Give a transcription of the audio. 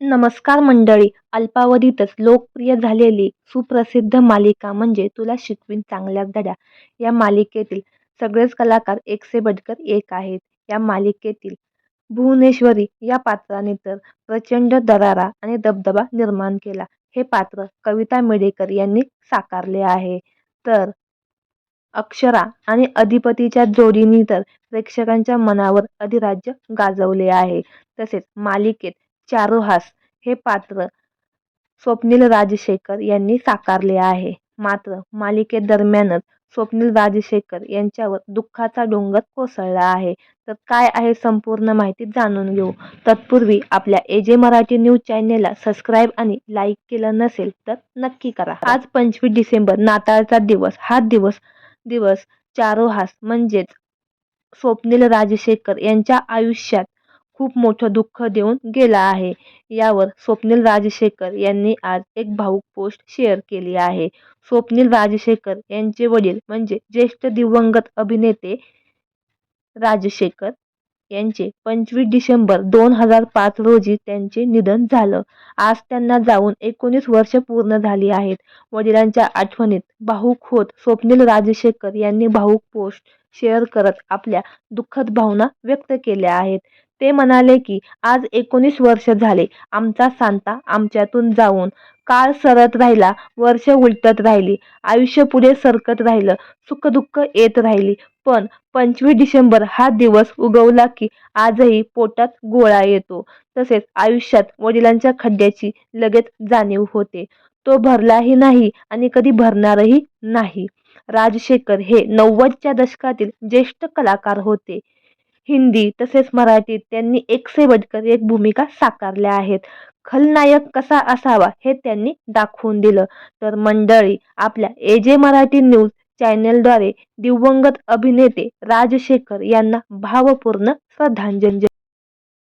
नमस्कार मंडळी अल्पावधीतच लोकप्रिय झालेली सुप्रसिद्ध मालिका म्हणजे तुला शिकवीन चांगल्या धड्या. या मालिकेतील सगळेच कलाकार एक से बटकर एक आहेत. या मालिकेतील भुवनेश्वरी या पात्राने तर प्रचंड दरारा आणि दबदबा निर्माण केला. हे पात्र कविता मेडेकर यांनी साकारले आहे. तर अक्षरा आणि अधिपतीच्या जोडीने तर प्रेक्षकांच्या मनावर अधिराज्य गाजवले आहे. तसेच मालिकेत चारुहास हे पात्र स्वप्नील राजशेखर यांनी साकारले आहे. मात्र मालिकेदरम्यानच स्वप्नील राजशेखर यांच्यावर दुःखाचा डोंगर कोसळला आहे. तर काय आहे संपूर्ण माहिती जाणून घेऊ. तत्पूर्वी आपल्या ए जे मराठी न्यूज चॅनेलला सबस्क्राईब आणि लाईक केलं नसेल तर नक्की करा. आज पंचवीस डिसेंबर नाताळचा दिवस. हा दिवस दिवस चारोहास म्हणजेच स्वप्नील राजशेखर यांच्या आयुष्यात खूप मोठं दुःख देऊन गेला आहे. यावर स्वप्नील राजशेखर यांनी आज एक भावूक पोस्ट शेअर केली आहे. स्वप्नील राजशेखर यांचे वडील म्हणजे ज्येष्ठ दिवंगत अभिनेते राजशेखर यांचे पंचवीस डिसेंबर दोन हजार पाच रोजी त्यांचे निधन झालं. आज त्यांना जाऊन एकोणीस वर्ष पूर्ण झाली आहेत. वडिलांच्या आठवणीत भाऊक होत स्वप्नील राजशेखर यांनी भाऊक पोस्ट शेअर करत आपल्या दुःखद भावना व्यक्त केल्या आहेत. ते म्हणाले की आज एकोणीस वर्ष झाले. आमचा सांता आमच्यातून जाऊन काळ सरत राहिला वर्ष उलटत राहिली. आयुष्य पुढे सरकत राहिलं सुखदुःख येत राहिली. पण पंचवीस डिसेंबर हा दिवस उगवला की आजही पोटात गोळा येतो. तसेच आयुष्यात वडिलांच्या खड्ड्याची लगेच जाणीव होते. तो भरलाही नाही आणि कधी भरणारही नाही. राजशेखर हे नव्वदच्या दशकातील ज्येष्ठ कलाकार होते. हिंदी तसेच मराठीत त्यांनी एक से एक भूमिका साकारल्या आहेत. खलनायक कसा असावा हे त्यांनी दाखवून दिलं. तर मंडळी आपल्या ए जे मराठी न्यूज चॅनेलद्वारे दिवंगत अभिनेते राजशेखर यांना भावपूर्ण श्रद्धांजली.